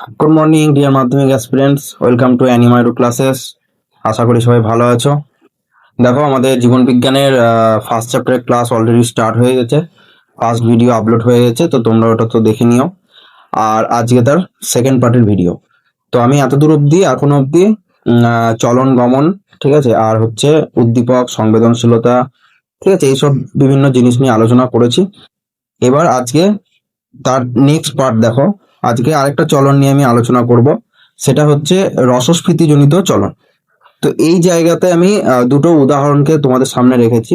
Good morning dear Madhyamik aspirants welcome to অ্যানিমাইরো classes আশা করি সবাই ভালো আছো। দেখো, আমাদের জীবন বিজ্ঞানের ফার্স্ট চ্যাপ্টারের ক্লাস অলরেডি স্টার্ট হয়ে গেছে। ফার্স্ট ভিডিও আপলোড হয়ে গেছে, তো তোমরা ওটা তো দেখে নিও। আর আজকে তার সেকেন্ড পার্টের ভিডিও তো আমি এত দূর অবধি এখনও অবধি চলন গমন, ঠিক আছে? আর হচ্ছে উদ্দীপক, সংবেদনশীলতা, ঠিক আছে? এইসব বিভিন্ন জিনিস নিয়ে আলোচনা করেছি। এবার আজকে তার নেক্সট পার্ট দেখো। আজকে আরেকটা চলন নিয়ে আমি আলোচনা করব। সেটা হচ্ছে রসস্ফীতিজনিত চলন। তো এই জায়গাতে আমি দুটো উদাহরণকে তোমাদের সামনে রেখেছি।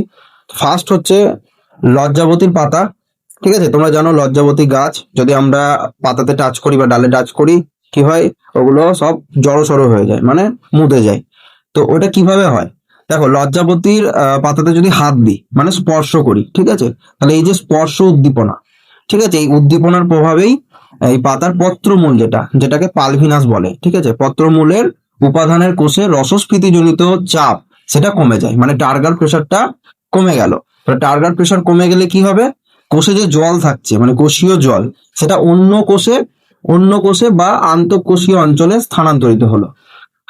ফার্স্ট হচ্ছে লজ্জাবতীর পাতা। ঠিক আছে? তোমরা জানো লজ্জাবতী গাছ। যদি আমরা পাতাতে টাচ করি বা ডালে টাচ করি, কি হয়? ওগুলো সব জড়ো সড়ো হয়ে যায় মানে মুদে যায়। তো ওটা কীভাবে হয়? দেখো, লজ্জাবতীর পাতাতে যদি হাত দিই মানে স্পর্শ করি, ঠিক আছে? তাহলে এই যে স্পর্শ উদ্দীপনা, ঠিক আছে? এই উদ্দীপনার প্রভাবেই এই পাতার পত্রমূল যেটা, যেটাকে পালভিনাস বলে, ঠিক আছে? পত্রমূলের উপাদানের কোষে রসস্ফীতিজনিত চাপ, সেটা কমে যায়। মানে টার্গার প্রেশারটা কমে গেল। টার্গার প্রেশার কমে গেলে কি হবে? কোষে যে জল থাকছে মানে কোষীয় জল, সেটা অন্য কোষে অন্য কোষে বা আন্তঃকোষীয় অঞ্চলে স্থানান্তরিত হলো,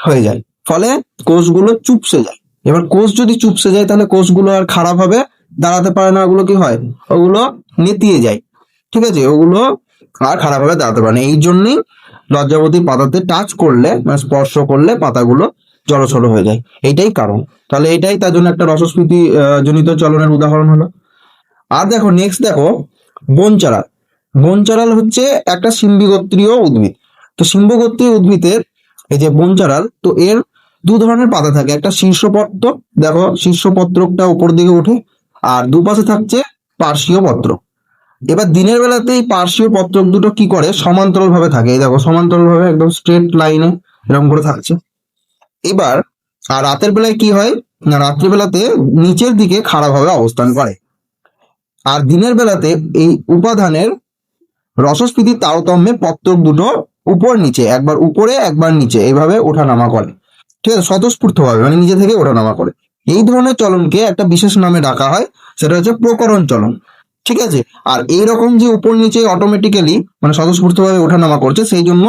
হয়ে যায়। ফলে কোষগুলো চুপসে যায়। এবার কোষ যদি চুপসে যায়, তাহলে কোষগুলো আর খারাপ হবে, দাঁড়াতে পারে না। ওগুলো কি হয়? ওগুলো নেতিয়ে যায়। ঠিক আছে? ওগুলো আর খারাপ ভাবে দাঁড়াতে পারে না। এই জন্যই লজ্জাবতী পাতাতে টাচ করলে মানে স্পর্শ করলে পাতাগুলো জড়সড় হয়ে যায়। এইটাই কারণ। তাহলে এটাই তার জন্য একটা রসস্ফীতি জনিত চলনের উদাহরণ হলো। আর দেখো নেক্সট দেখো, বনচারাল। বনচারাল হচ্ছে একটা সিম্বিগোত্রীয় উদ্ভিদ। তো সিম্বগোত্রীয় উদ্ভিদের, এই যে বনচারাল, তো এর দু ধরনের পাতা থাকে। একটা শীর্ষপত্র, দেখো, শীর্ষপত্রকটা উপর দিকে ওঠে, আর দুপাশে থাকছে পার্শ্বীয় পত্র। এবার দিনের বেলাতে এই পার্শ্বীয় পত্রক দুটো কি করে? সমান্তরাল ভাবে থাকে। এই দেখো সমান্তরাল ভাবে একদম স্ট্রেট লাইনে এরকম করে থাকছে। এবার আর রাতের বেলায় কি হয়? না, রাত্রি বেলাতে নিচের দিকে খারাপ ভাবে অবস্থান করে। আর দিনের বেলাতে এই উপাদানের রসস্ফীতির তারতম্যে পত্রক দুটো উপর নিচে, একবার উপরে, একবার নিচে এইভাবে ওঠানামা করে। ঠিক আছে স্বতঃস্ফূর্ত ভাবে মানে নিজে থেকে ওঠানামা করে। এই ধরনের চলনকে একটা বিশেষ নামে ডাকা হয়, সেটা হচ্ছে প্রকরণ চলন। ঠিক আছে? আর এই রকম যে উপর নিচে অটোমেটিক্যালি মানে স্বতঃস্ফূর্ত ভাবে ওঠানামা করছে, সেই জন্য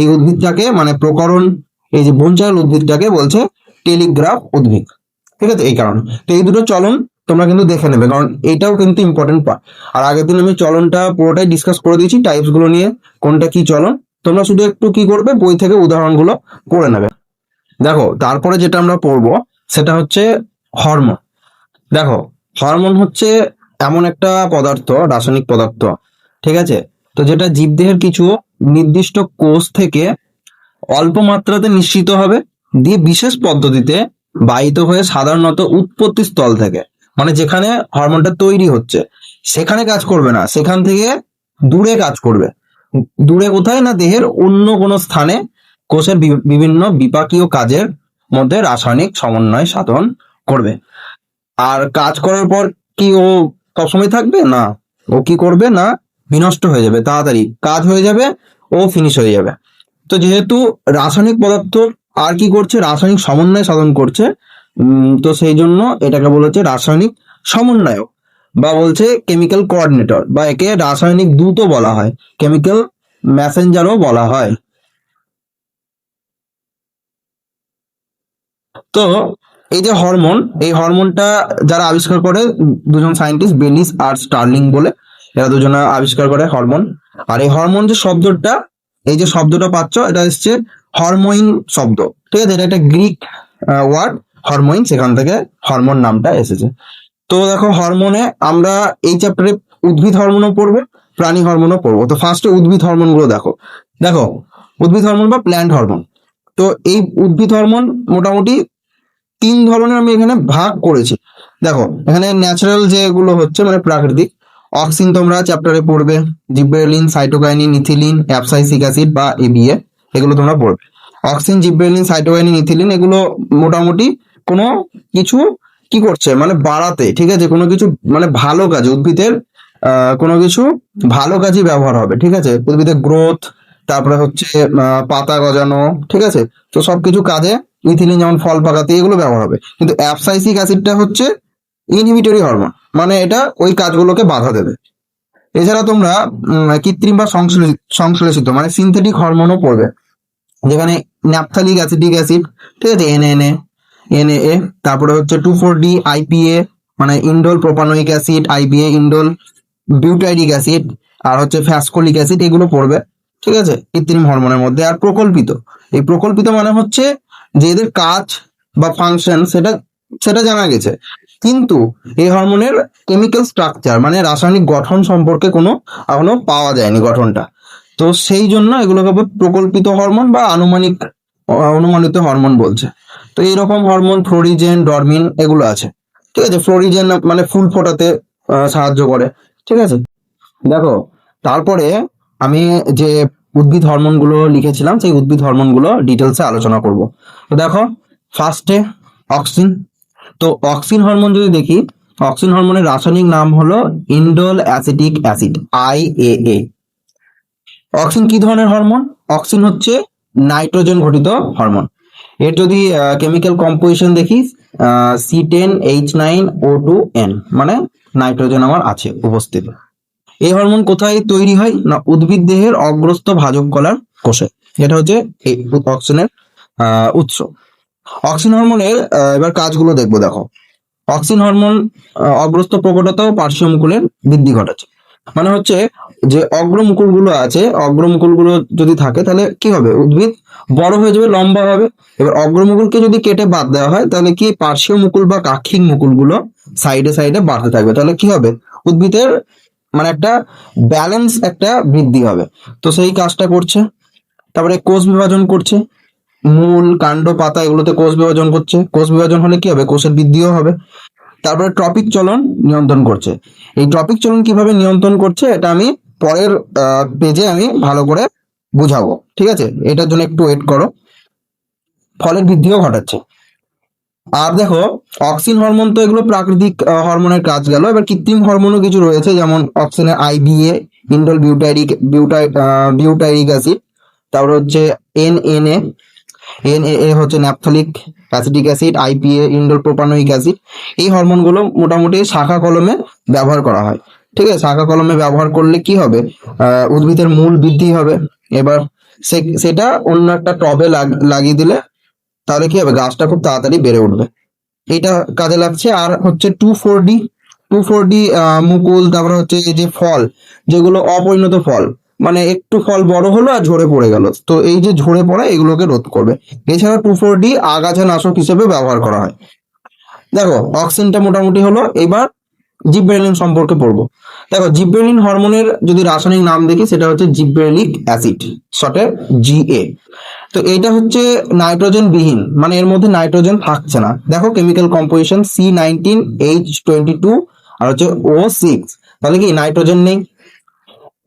এই উদ্ভিদটাকে মানে প্রকরণ, এই যে বনচাল উদ্ভিদটাকে বলছে টেলিগ্রাফ উদ্ভিদ। ঠিক আছে? এই কারণে। তো এই দুটো চলন তোমরা কিন্তু দেখে নেবে, কারণ এটাও কিন্তু ইম্পর্টেন্ট পার্ট আর আগের দিন আমি চলনটা পুরোটাই ডিসকাস করে দিয়েছি টাইপসগুলো নিয়ে কোনটা কি চলন। তোমরা শুধু একটু কি করবে, বই থেকে উদাহরণগুলো পড়ে নেবে। দেখো, তারপরে যেটা আমরা পড়ব, সেটা হচ্ছে হরমোন দেখো হরমোন হচ্ছে এমন একটা পদার্থ, রাসায়নিক পদার্থ, ঠিক আছে? তো যেটা জীবদেহের কিছু নির্দিষ্ট কোষ থেকে অল্প মাত্রাতে নিঃসৃত হবে, দিয়ে বিশেষ পদ্ধতিতে বাহিত হয়ে সাধারণত উৎপত্তি স্থল থেকে মানে যেখানে হরমোনটা তৈরি হচ্ছে, সেখানে কাজ করবে না, সেখান থেকে দূরে কাজ করবে। দূরে কোথায় না দেহের অন্য কোনো স্থানে কোষের বিভিন্ন বিপাকীয় কাজের মধ্যে রাসায়নিক সমন্বয় সাধন করবে। আর কাজ করার পর কি ও সবসময় থাকবে? না। ও কি করবে? না। বিনষ্ট হয়ে যাবে, তাড়াতাড়ি। কাজ হয়ে যাবে, ও ফিনিশ হয়ে যাবে। তো যেহেতু রাসায়নিক পদার্থ আর কি করছে? রাসায়নিক সমন্বয় সাধন করছে তো সেই জন্য এটাকে বলেছে রাসায়নিক সমন্বয়ক বা বলছে কেমিক্যাল কোঅর্ডিনেটর বা একে রাসায়নিক দূতও বলা হয় কেমিক্যাল মেসেঞ্জারও বলা হয়। তো এই যে হরমোন এই হরমোনটা যারা আবিষ্কার করে, দুজন সায়েন্টিস্ট বেলিস আর স্টার্লিং বলে, এরা দুজনে আবিষ্কার করে হরমোন আর এই হরমোন যে শব্দটা, এই যে শব্দটা পাচ্ছ, এটা এসছে হরমোইন শব্দ। ঠিক আছে, এটা একটা গ্রিক ওয়ার্ড হরমোইন সেখান থেকে হরমোন নামটা এসেছে। তো দেখো হরমোনে আমরা এই চ্যাপ্টারে উদ্ভিদ হরমোনও পড়ব, প্রাণী হরমোনও পড়ব। তো ফার্স্টে উদ্ভিদ হরমোনগুলো দেখো। দেখো, উদ্ভিদ হরমোন বা প্ল্যান্ট হরমোন তো এই উদ্ভিদ হরমোন মোটামুটি তিন ধরনের আমি এখানে ভাগ করেছি। দেখো, এখানে ন্যাচারাল যেগুলো হচ্ছে মানে প্রাকৃতিক অক্সিন তোমরা চ্যাপ্টারে পড়বে gibberellin cytokinin ethylene abscisic acid বা এবিএ এগুলো তোমরা পড়বে। অক্সিন জিব্রেলিন সাইটোকাইনিন ইথিলিন এগুলো মোটামুটি কোনো কিছু কি করছে? মানে বাড়াতে, ঠিক আছে? কোনো কিছু মানে ভালো কাজে, উদ্ভিদের কোনো কিছু ভালো কাজে ব্যবহার হবে, ঠিক আছে? উদ্ভিদের গ্রোথ তারপরে হচ্ছে পাতা গজানো, ঠিক আছে? তো সবকিছু কাজে ইথিলিন যেমন ফল পাকাতে, এগুলো ব্যবহার হবে। কিন্তু অ্যাপসাইসিক অ্যাসিডটা হচ্ছে ইনহিবিটরি হরমোন মানে এটা ওই কাজগুলোকে বাধা দেবে। এছাড়া তোমরা কৃত্রিম বা সংশ্লেষিত মানে সিনথেটিক হরমোনও পড়বে। যেখানে ন্যাপথালিক অ্যাসিডিক অ্যাসিড ঠিক আছে এনএনএ এনএএ তারপরে হচ্ছে টু ফোর ডি আইপিএ মানে indole propanoic acid IPA indole butyric acid আর হচ্ছে ফ্যাসকোলিক অ্যাসিড এগুলো পড়বে। ঠিক আছে, কৃত্রিম হরমোনের মধ্যে। আর প্রকল্পিত, এই প্রকল্পিত মানে হচ্ছে যে এদের কাজ বা ফাংশন সেটা সেটা জানা গেছে। কিন্তু এই হরমোনের কেমিক্যাল স্ট্রাকচার মানে রাসায়নিক গঠন সম্পর্কে কোনো এখনও পাওয়া যায়নি গঠনটা। তো সেই জন্য এগুলোকে প্রকল্পিত হরমোন বা আনুমানিক, অনুমানিত হরমোন বলছে। তো এইরকম হরমোন ফ্লোরিজেন, ডরমিন এগুলো আছে। ঠিক আছে, ফ্লোরিজেন মানে ফুল ফোটাতে সাহায্য করে। ঠিক আছে? দেখো, তারপরে আমি যে উদ্ভিদ হরমোনগুলো লিখেছিলাম, সেই উদ্ভিদ হরমোনগুলো ডিটেলসে আলোচনা করব। তো দেখো ফার্স্টে অক্সিন তো অক্সিন হরমোন যদি দেখি অক্সিন হরমোনের রাসায়নিক নাম হলো indole acetic acid I A auxin কি ধরনের হরমোন? অক্সিন হচ্ছে নাইট্রোজেন ঘটিত হরমোন। এর যদি কেমিক্যাল কম্পোজিশন দেখি C ten H nine O two N মানে নাইট্রোজেন আমার আছে, উপস্থিত। এই হরমোন কোথায় তৈরি হয়? না উদ্ভিদ দেহের অগ্রস্ত ভাজক গলার কোষে। এটা হচ্ছে অক্সিনের আহ, উৎস। অক্সিন হরমোনের এবার কাজগুলো দেখব দেখো। অক্সিন হরমোন অগ্রস্ত প্রকটতা ও পার্শ্বমুকুলের বৃদ্ধি ঘটাচ্ছে। মানে হচ্ছে যে অগ্রমুকুলগুলো আছে অগ্রমুকুলগুলো যদি থাকে তাহলে কি হবে? উদ্ভিদ বড় হয়ে যাবে লম্বা হবে। এবার অগ্রমুকুলকে যদি কেটে বাদ দেওয়া হয় তাহলে কি পার্শ্বীয় মুকুল বা কাক্ষিক মুকুলগুলো সাইডে সাইডে বাড়তে থাকবে? তাহলে কি হবে? উদ্ভিদের মানে একটা ব্যালেন্স একটা বৃদ্ধি হবে। তো সেই কাজটা করছে। তারপরে কোষ বিভাজন করছে। মূল, কাণ্ড, পাতা এগুলোতে কোষ বিভাজন করছে। কোষ বিভাজন হলে কি হবে? কোষের বৃদ্ধিও হবে। তারপরে ট্রপিক চলন নিয়ন্ত্রণ করছে। এই ট্রপিক চলন কীভাবে নিয়ন্ত্রণ করছে, এটা আমি পরের পেজে আমি ভালো করে বুঝাবো। ঠিক আছে? এটার জন্য একটু ওয়েট করো। ফলের বৃদ্ধিও ঘটাচ্ছে। আর দেখো অক্সিন হরমোন তো এগুলো প্রাকৃতিক হরমোনের কাজ গেল। এবার কৃত্রিম হরমোনও কিছু রয়েছে, যেমন অক্সিনের IBA indole butyric buty butyric acid তারপর হচ্ছে N N A N A হচ্ছে naphthalic acidic acid IPA indole propanoic acid এই হরমোনগুলো মোটামুটি শাখা কলমে ব্যবহার করা হয়। ঠিক আছে, শাখা কলমে ব্যবহার করলে কি হবে? উদ্ভিদের মূল বৃদ্ধি হবে। এবার সেটা অন্য একটা টবে লাগ- লাগিয়ে দিলে তাহলে কি হবে? গাছটা খুব তাড়াতাড়ি বেড়ে উঠবে। এটা কাজে লাগছে। আর হচ্ছে two four D two four D মুকুল, তারপরে হচ্ছে যে ফল, যেগুলো অপরিণত ফল মানে একটু ফল বড় হলো আর ঝরে পড়ে গেল। তো এই যে ঝরে পড়া, এগুলোকে রোধ করবে। এছাড়া টু ফোর ডি আগাছা নাশক হিসেবে ব্যবহার করা হয়। দেখো, অক্সিজেনটা মোটামুটি হলো। এবার জিব্রেলিন সম্পর্কে পড়ব। দেখো জিব্রেলিন হরমোনের যদি রাসায়নিক নাম দেখি, সেটা হচ্ছে জিব্রেলিক অ্যাসিড, শর্টে জিএ তো এইটা হচ্ছে নাইট্রোজেন বিহীন মানে এর মধ্যে নাইট্রোজেন থাকছে না। দেখো chemical composition C nineteen H twenty two আর হচ্ছে ও সিক্স তাহলে কি নাইট্রোজেন নেই?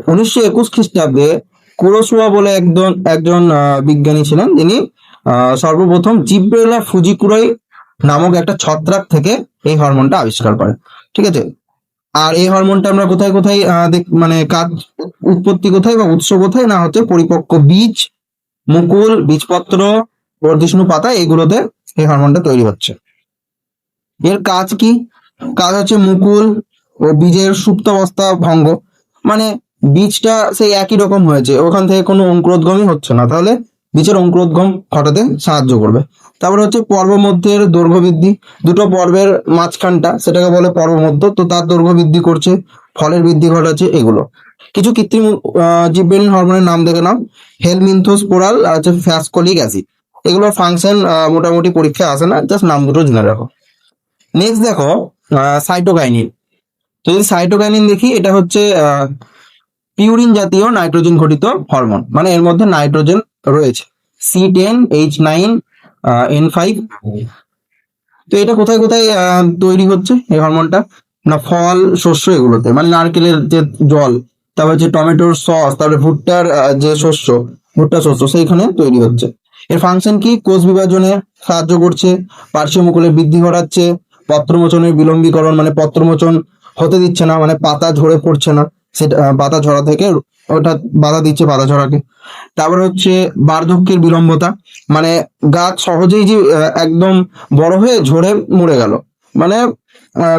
উনিশশো একুশ খ্রিস্টাব্দে কুরোসুয়া বলে একজন একজন বিজ্ঞানী ছিলেন। আহ, সর্বপ্রথম জিব্রেলা ফুজিকুরাই নামক একটা ছত্রাক থেকে এই হরমোনটা আবিষ্কার করে। ঠিক আছে? আর এই হরমোনটা আমরা কোথায় কোথায় মানে কাজ উৎপত্তি কোথায় বা উৎস কোথায় না হচ্ছে পরিপক্ক বীজ মুকুল, বীজপত্র বর্ধিষ্ণু পাতা, এগুলোতে এই হরমোনটা তৈরি হচ্ছে। এর কাজ কি? কাজ হচ্ছে মুকুল ও বীজের সুপ্ত অবস্থা ভঙ্গ। মানে বীজটা সেই একই রকম হয়েছে, ওখান থেকে কোনো অঙ্কুরোদ্গমই হচ্ছে না। তাহলে বীজের অঙ্কুরোদ্গম ঘটাতে সাহায্য করবে। তারপরে হচ্ছে পর্ব মধ্যের দৈর্ঘ্য বৃদ্ধি দুটো পর্বের মাঝখানটা, সেটাকে বলে পর্ব মধ্য তো তার দৈর্ঘ্য বৃদ্ধি করছে, ফলের বৃদ্ধি ঘটাচ্ছে এগুলো। কিছু কৃত্রিম জিব্রেলিন হরমোনের নাম দেখে নাও। হেলমিনথোস্পোরাল আর হচ্ছে ফ্যাসকলিক অ্যাসিড। এগুলোর ফাংশন মোটামুটি পরীক্ষায় আসে না জাস্ট নাম দুটো জেনে রাখো। নেক্সট দেখো সাইটোকাইনিন যদি সাইটোকাইনিন দেখি, এটা হচ্ছে পিউরিন জাতীয় নাইট্রোজেন ঘটিত হরমোন। মানে এর মধ্যে নাইট্রোজেন রয়েছে। C ten H nine N five তো এটা কোথায় কোথায় তৈরি হচ্ছে এই হরমোনটা? না, ফল, শস্য এগুলোতে। মানে নারকেলের যে জল তারপর যে টমেটোর সস, তারপরে ভুট্টার যে শস্য ভুট্টা শস্য, সেইখানে তৈরি হচ্ছে। এর ফাংশন কি? কোষ বিভাজনে সাহায্য করছে পার্শ্বমুকুলের বৃদ্ধি ঘটাচ্ছে, পত্রমোচনের বিলম্বীকরণ মানে পত্রমোচন হতে দিচ্ছে না মানে পাতা ঝরে পড়ছে না, সেটা পাতা ঝরা থেকে ওটা বাধা দিচ্ছে পাতা ঝরাকে। তারপর হচ্ছে বার্ধক্যের বিলম্বতা মানে গাছ সহজেই যে একদম বড় হয়ে ঝরে মরে গেল মানে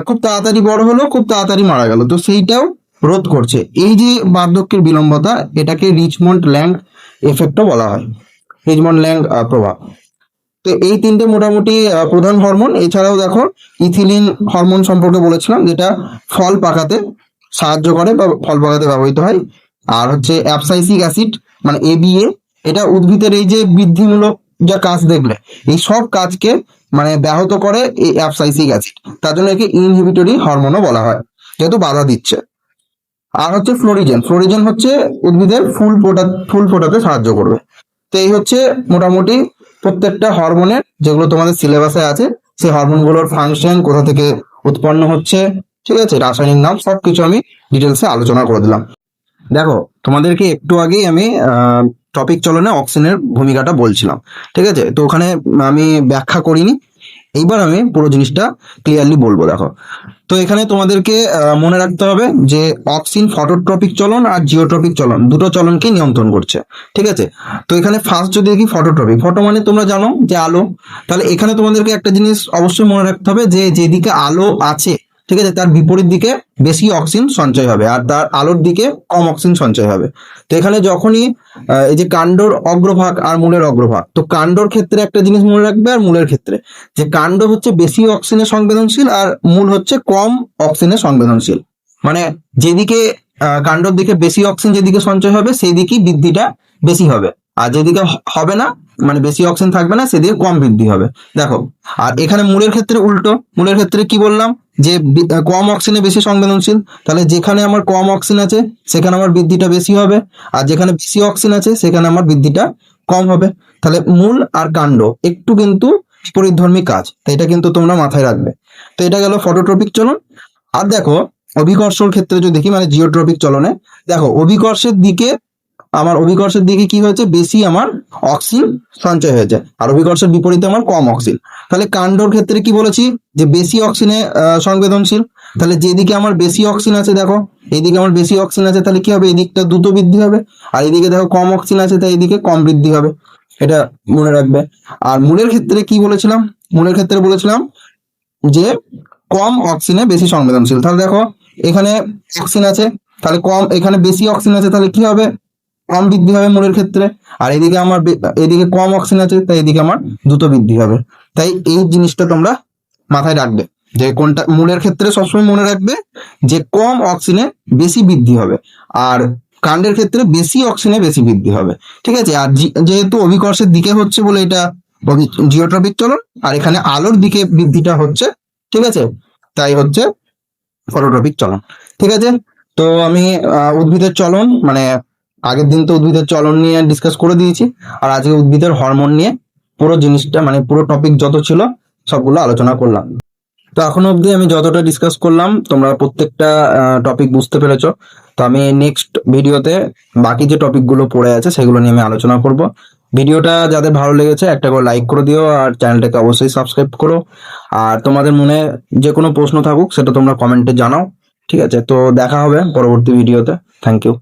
খুব তাড়াতাড়ি বড় হলো, খুব তাড়াতাড়ি মারা গেল। তো সেইটাও রোধ করছে। এই যে বার্ধক্যের বিলম্বতা, এটাকে রিচমন্ড ল্যান্ড এফেক্টও বলা হয়। রিচমন্ড ল্যান্ড প্রভাব। তো এই তিনটে মোটামুটি প্রধান হরমোন এছাড়াও দেখো ইথিলিন হরমোন সম্পর্কে বলেছিলাম, যেটা ফল পাকাতে সাহায্য করে বা ফল পাকাতে ব্যবহৃত হয়। আর হচ্ছে অ্যাপসাইসিক অ্যাসিড মানে এবিএ এটা উদ্ভিদের এই যে বৃদ্ধিমূলক যা কাজ দেখলে, এই সব কাজকে মানে ব্যাহত করে এই অ্যাপসাইসিক অ্যাসিড। তার জন্য একে ইনহিবিটরি হরমোনও বলা হয়, যেহেতু বাধা দিচ্ছে। আর হচ্ছে ফ্লোরিজেন। ফ্লোরিজেন হচ্ছে উদ্ভিদের ফুল ফোটা ফুল ফোটাতে সাহায্য করবে। তো এই হচ্ছে মোটামুটি প্রত্যেকটা হরমোনের যেগুলো তোমাদের সিলেবাসে আছে, সেই হরমোনগুলোর ফাংশন কোথা থেকে উৎপন্ন হচ্ছে, ঠিক আছে? রাসায়নিক নাম সবকিছু আমি ডিটেলসে আলোচনা করে দিলাম। দেখো, তোমাদেরকে একটু আগেই আমি টপিক চলনে অক্সিজেনের ভূমিকাটা বলছিলাম। ঠিক আছে? তো ওখানে আমি ব্যাখ্যা করিনি। এইবার আমি পুরো জিনিসটা ক্লিয়ারলি বলব, দেখো। তো এখানে তোমাদেরকে মনে রাখতে হবে যে অক্সিন ফটোট্রপিক চলন আর জিওট্রপিক চলন, দুটো চলনকে নিয়ন্ত্রণ করছে, ঠিক আছে? তো এখানে ফার্স্ট যদি দেখি ফটোট্রপিক ফটো মানে তোমরা জানো যে আলো, তাহলে এখানে তোমাদেরকে একটা জিনিস অবশ্যই মনে রাখতে হবে যে যেদিকে আলো আছে ঠিক আছে? তার বিপরীত দিকে বেশি অক্সিজেন সঞ্চয় হবে আর তার আলোর দিকে কম অক্সিজেন সঞ্চয় হবে। তো এখানে যখনই এই যে কাণ্ডর অগ্রভাগ আর মূলের অগ্রভাগ, তো কাণ্ডর ক্ষেত্রে একটা জিনিস মনে রাখবে আর মূলের ক্ষেত্রে। যে কাণ্ড হচ্ছে বেশি অক্সিজেনে সংবেদনশীল আর মূল হচ্ছে কম অক্সিজেনে সংবেদনশীল। মানে যেদিকে কাণ্ডর দিকে বেশি অক্সিজেন যেদিকে সঞ্চয় হবে সেই দিকেই বৃদ্ধিটা বেশি হবে। আর যেদিকে হবে না মানে বেশি অক্সিজেন থাকবে না, সেদিকে কম বৃদ্ধি হবে। দেখো, আর এখানে মূলের ক্ষেত্রে উল্টো, মূলের ক্ষেত্রে কি বললাম? যে কম অক্সিজেনে বেশি সংবেদনশীল, তাহলে যেখানে আমার কম অক্সিজেন আছে, সেখানে আমার বৃদ্ধিটা বেশি হবে। আর যেখানে বেশি অক্সিজেন আছে, সেখানে আমার বৃদ্ধিটা কম হবে। তাহলে মূল আর কাণ্ড, একটু কিন্তু বিপরীতধর্মী কাজ তো এটা কিন্তু তোমরা মাথায় রাখবে। তো এটা গেল ফটোট্রপিক চলন। আর দেখো, অভিকর্ষর ক্ষেত্রে যদি দেখি মানে জিওট্রপিক চলনে, দেখো, অভিকর্ষের দিকে আমার অভিকর্ষের দিকে কি হয়েছে? বেশি আমার অক্সিজেন সঞ্চয় হয়েছে। আর অভিকর্ষের বিপরীতে আমার কম অক্সিজেন তাহলে কাণ্ডর ক্ষেত্রে কি বলেছি? যে বেশি অক্সিজেনে আহ, সংবেদনশীল। তাহলে যেদিকে আমার বেশি অক্সিজেন আছে দেখো এইদিকে আমার বেশি অক্সিজেন আছে তাহলে কি হবে? এদিকটা দ্রুত বৃদ্ধি হবে। আর এদিকে দেখো কম অক্সিজেন আছে তাই এদিকে কম বৃদ্ধি হবে। এটা মনে রাখবে। আর মূলের ক্ষেত্রে কি বলেছিলাম? মূলের ক্ষেত্রে বলেছিলাম যে কম অক্সিজেনে বেশি সংবেদনশীল। তাহলে দেখো এখানে অক্সিজেন আছে তাহলে কম এখানে বেশি অক্সিজেন আছে তাহলে কি হবে? কম বৃদ্ধি হবে মূলের ক্ষেত্রে, আর এদিকে আমার এদিকে কম অক্সিজেন আছে, তাই এদিকে আমার দ্রুত বৃদ্ধি হবে। তাই এই জিনিসটা তোমরা মাথায় রাখবে, যে কোনটা মূলের ক্ষেত্রে সবসময় মনে রাখবে যে কম অক্সিজেনে বেশি বৃদ্ধি হবে, আর কাণ্ডের ক্ষেত্রে বেশি অক্সিজেনে বেশি বৃদ্ধি হবে। ঠিক আছে? আর যেহেতু অভিকর্ষের দিকে হচ্ছে বলে এটা জিওট্রপিক চলন, আর এখানে আলোর দিকে বৃদ্ধিটা হচ্ছে, ঠিক আছে? তাই হচ্ছে ফটোট্রপিক চলন। ঠিক আছে? তো আমি উদ্ভিদের চলন মানে আগের দিন তো উদ্ভিদের চলন নিয়ে ডিসকাস করে দিয়েছি, আর আজকে উদ্ভিদের হরমোন নিয়ে পুরো জিনিসটা মানে পুরো টপিক যত ছিল সবগুলো আলোচনা করলাম। তো এখনও অবধি আমি যতটা ডিসকাস করলাম, তোমরা প্রত্যেকটা টপিক বুঝতে পেরেছ। তো আমি নেক্সট ভিডিওতে বাকি যে টপিকগুলো পড়ে আছে, সেগুলো নিয়ে আমি আলোচনা করব। ভিডিওটা যাদের ভালো লেগেছে, একটা করে লাইক করে দিও, আর চ্যানেলটাকে অবশ্যই সাবস্ক্রাইব করো। আর তোমাদের মনে যে কোনো প্রশ্ন থাকুক, সেটা তোমরা কমেন্টে জানাও। ঠিক আছে, তো দেখা হবে পরবর্তী ভিডিওতে থ্যাংক ইউ